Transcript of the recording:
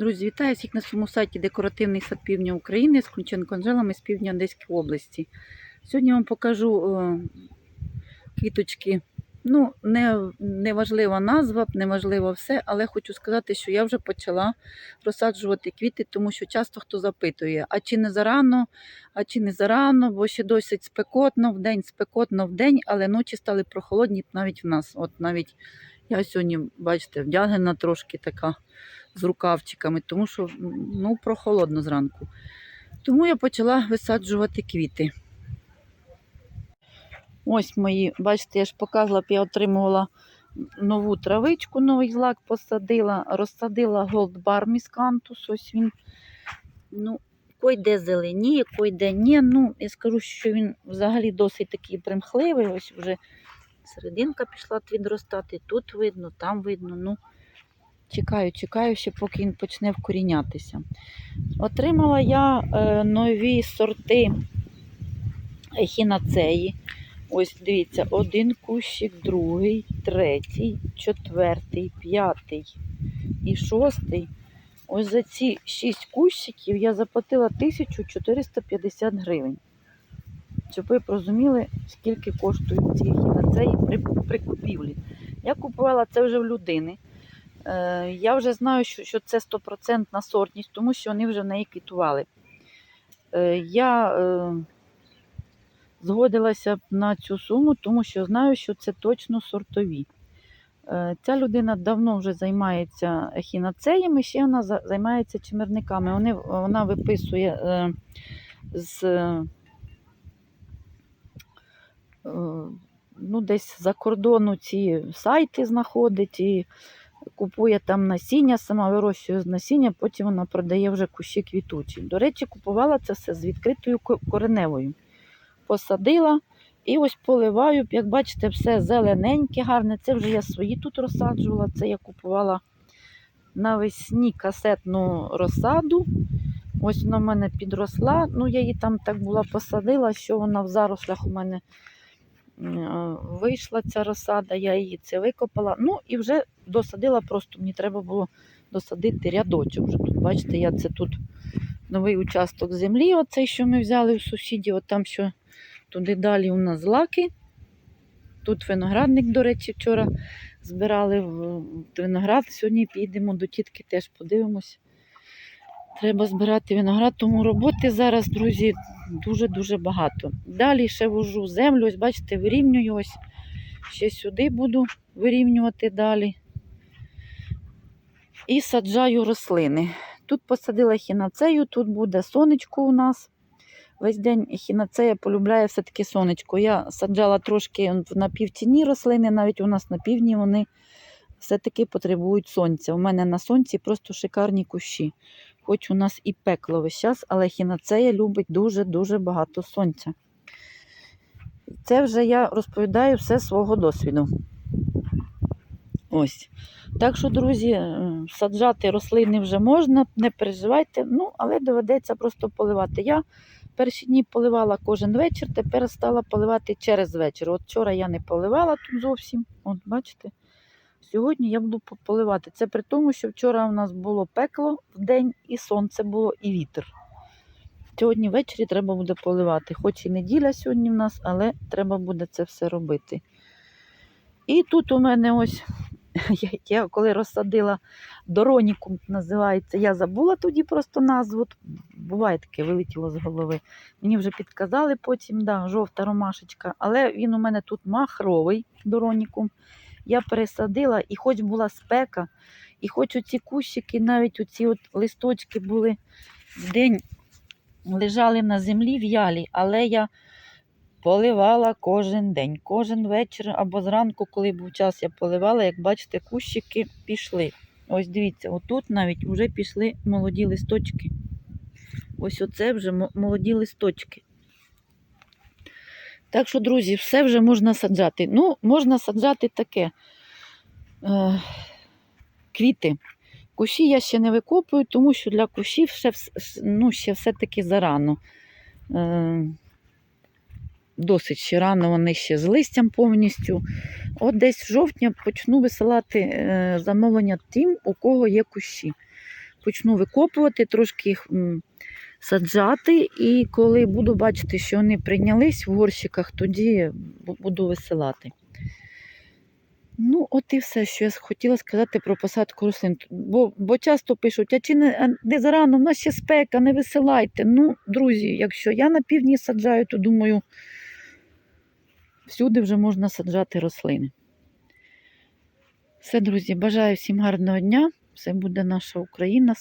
Друзі, вітаю всіх на своєму сайті Декоративний сад півдня України з Кунченко Анжелами з півдня Одеської області. Сьогодні вам покажу е, квіточки. Ну, не, не важлива назва, не важливо все, але хочу сказати, що я вже почала розсаджувати квіти, тому що часто хто запитує, а чи не зарано, а чи не зарано, бо ще досить спекотно в день, спекотно в день, але ночі стали прохолодні навіть в нас. От навіть я сьогодні, бачите, вдягнена трошки така з рукавчиками, тому що ну, прохолодно зранку. Тому я почала висаджувати квіти. Ось мої, бачите, я ж показувала, я отримувала нову травичку, новий злак посадила, розсадила голдбар міскантус. Ось він. Ну, койде зеленіє, койде ні. Ну, я скажу, що він взагалі досить такий примхливий. Ось вже серединка пішла відростати. Тут видно, там видно. Ну, Чекаю, чекаю ще, поки він почне вкорінятися. Отримала я е, нові сорти ехінацеї. Ось дивіться, один кущик, другий, третій, четвертий, п'ятий і шостий. Ось за ці шість кущиків я заплатила 1450 гривень. Щоб ви розуміли, скільки коштують ці ехінацеї при, при купівлі. Я купувала це вже в людини. Е, Я вже знаю, що це стопроцентна сортність, тому що вони вже в неї квітували. Е, Я е, згодилася на цю суму, тому що знаю, що це точно сортові. Ця людина давно вже займається ехінацеями, ще вона займається чимерниками. Вони, вона виписує е, з е, ну, десь за кордону ці сайти знаходить і купує там насіння, сама вирощує з насіння, потім вона продає вже кущі квітучі. До речі, купувала це все з відкритою кореневою. Посадила і ось поливаю. Як бачите, все зелененьке, гарне. Це вже я свої тут розсаджувала. Це я купувала навесні касетну розсаду. Ось вона в мене підросла. Ну, я її там так була посадила, що вона в зарослях у мене вийшла ця розсада, я її це викопала. Ну і вже досадила, просто мені треба було досадити рядочок. Вже тут, бачите, я це тут новий участок землі, оцей, що ми взяли у сусідів, от там що туди далі у нас злаки. Тут виноградник, до речі, вчора збирали виноград. Сьогодні підемо до тітки, теж подивимось. Треба збирати виноград, тому роботи зараз, друзі, дуже-дуже багато. Далі ще вожу землю, ось бачите, вирівнюю ось. Ще сюди буду вирівнювати далі. І саджаю рослини. Тут посадила хінацею, тут буде сонечко у нас. Весь день хінацея полюбляє все-таки сонечко. Я саджала трошки на півтіні рослини, навіть у нас на півдні вони все-таки потребують сонця. У мене на сонці просто шикарні кущі. Хоч у нас і пекло весь час, але хінацея любить дуже-дуже багато сонця. Це вже я розповідаю все свого досвіду. Ось. Так що, друзі, е, саджати рослини вже можна, не переживайте, ну, але доведеться просто поливати. Я перші дні поливала кожен вечір, тепер стала поливати через вечір. От вчора я не поливала тут зовсім. От бачите. Сьогодні я буду поливати. Це при тому, що вчора у нас було пекло в день, і сонце було, і вітер. Сьогодні ввечері треба буде поливати. Хоч і неділя сьогодні в нас, але треба буде це все робити. І тут у мене ось, я, я коли розсадила доронікум, називається, я забула тоді просто назву. Буває таке, вилетіло з голови. Мені вже підказали потім, да, жовта ромашечка, але він у мене тут махровий доронікум я пересадила, і хоч була спека, і хоч оці кущики, навіть оці от листочки були в день, лежали на землі в'ялі, але я поливала кожен день, кожен вечір або зранку, коли був час, я поливала, як бачите, кущики пішли. Ось дивіться, отут навіть вже пішли молоді листочки. Ось оце вже молоді листочки. Так що, друзі, все вже можна саджати. Ну, можна саджати таке. Е, квіти. Кущі я ще не викопую, тому що для кущів ще, ну, ще все-таки зарано. Е, досить ще рано вони ще з листям повністю. От десь в жовтні почну висилати е, замовлення тим, у кого є кущі. почну викопувати, трошки їх саджати. І коли буду бачити, що вони прийнялись в горщиках, тоді буду висилати. Ну, от і все, що я хотіла сказати про посадку рослин. Бо, бо часто пишуть, а чи не, не зарано, в нас ще спека, не висилайте. Ну, друзі, якщо я на півдні саджаю, то думаю, всюди вже можна саджати рослини. Все, друзі, бажаю всім гарного дня. Все буде наша Україна.